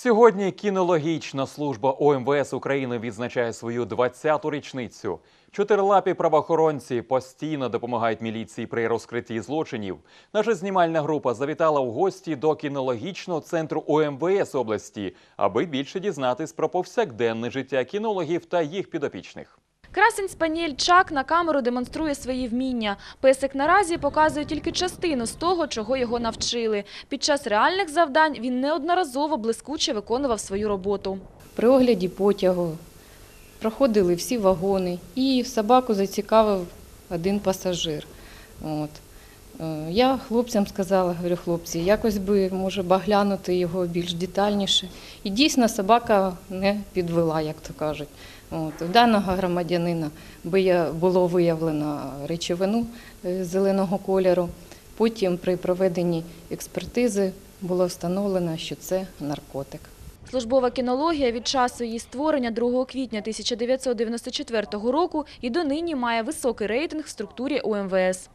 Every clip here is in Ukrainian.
Сьогодні кінологічна служба ОМВС України відзначає свою 20-ту річницю. Чотирилапі правоохоронці постійно допомагають міліції при розкритті злочинів. Наша знімальна група завітала у гості до кінологічного центру ОМВС області, аби більше дізнатись про повсякденне життя кінологів та їх підопічних. Красень Спаніель Чак на камеру демонструє свої вміння. Песик наразі показує тільки частину з того, чого його навчили. Під час реальних завдань він неодноразово блискуче виконував свою роботу. При огляді потягу проходили всі вагони, і собаку зацікавив один пасажир. От. Е, Я хлопцям сказала, говорю, хлопці, якось би може оглянути його більш детальніше. І дійсно собака не підвела, як то кажуть. От. У даного громадянина було виявлено речовину е, зеленого кольору. Потім при проведенні експертизи було встановлено, що це наркотик. Службова кінологія від часу її створення 2 квітня 1994 року і донині має високий рейтинг в структурі УМВС.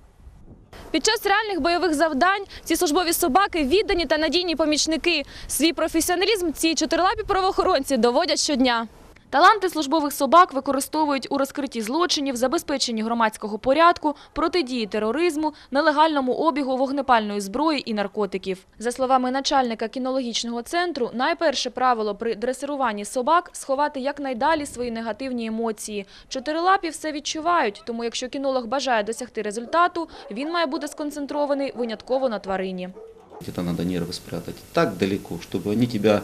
Під час реальних бойових завдань ці службові собаки віддані та надійні помічники. Свій професіоналізм ці чотирилапі правоохоронці доводять щодня. Таланти службових собак використовують у розкритті злочинів, забезпеченні громадського порядку, протидії тероризму, нелегальному обігу вогнепальної зброї і наркотиків. За словами начальника кінологічного центру, найперше правило при дресируванні собак – сховати якнайдалі свої негативні емоції. Чотирилапі все відчувають, тому якщо кінолог бажає досягти результату, він має бути сконцентрований винятково на тварині. Где-то надо нервы спрятать так далеко, чтобы они тебя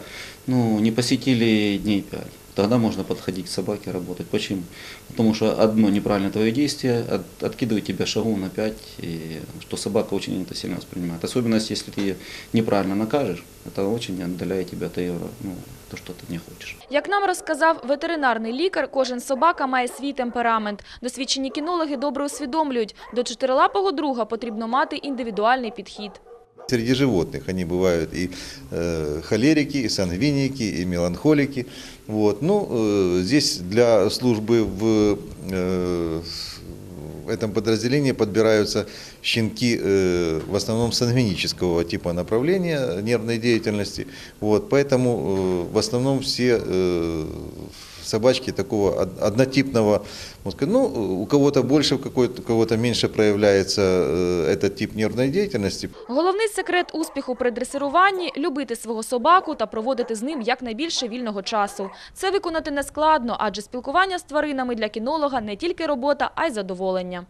ну, не посетили дней пять. Тогда можно подходить к собаке, работать. Почему? Потому что одно неправильное твое действие от- откидывает тебя шагов на пять, и что собака очень это сильно воспринимает. Особенно если ты ее неправильно накажешь, это очень отдаляет тебя от ее, ну, то, что ты не хочешь. Як нам розказав ветеринарний лікар, кожен собака має свій темперамент. Досвідчені кінологи добре усвідомлюють, до чотирилапого друга потрібно мати індивідуальний підхід. Среди животных они бывают и э, холерики, и сангвиники, и меланхолики. Вот. Ну, э, здесь для службы в э, в этом подразделении подбираются щенки э, в основном сангвинического типа направления нервной деятельности. Вот. Поэтому э, в основном все э, собачки такого од- однотипного, мозга. ну, у кого-то больше, у кого-то меньше проявляется э, этот тип нервной деятельности. Головний секрет успіху при дресируванні – любити свого собаку та проводити з ним якнайбільше вільного часу. Це виконати нескладно, адже спілкування з тваринами для кінолога не тільки робота, а й задоволення.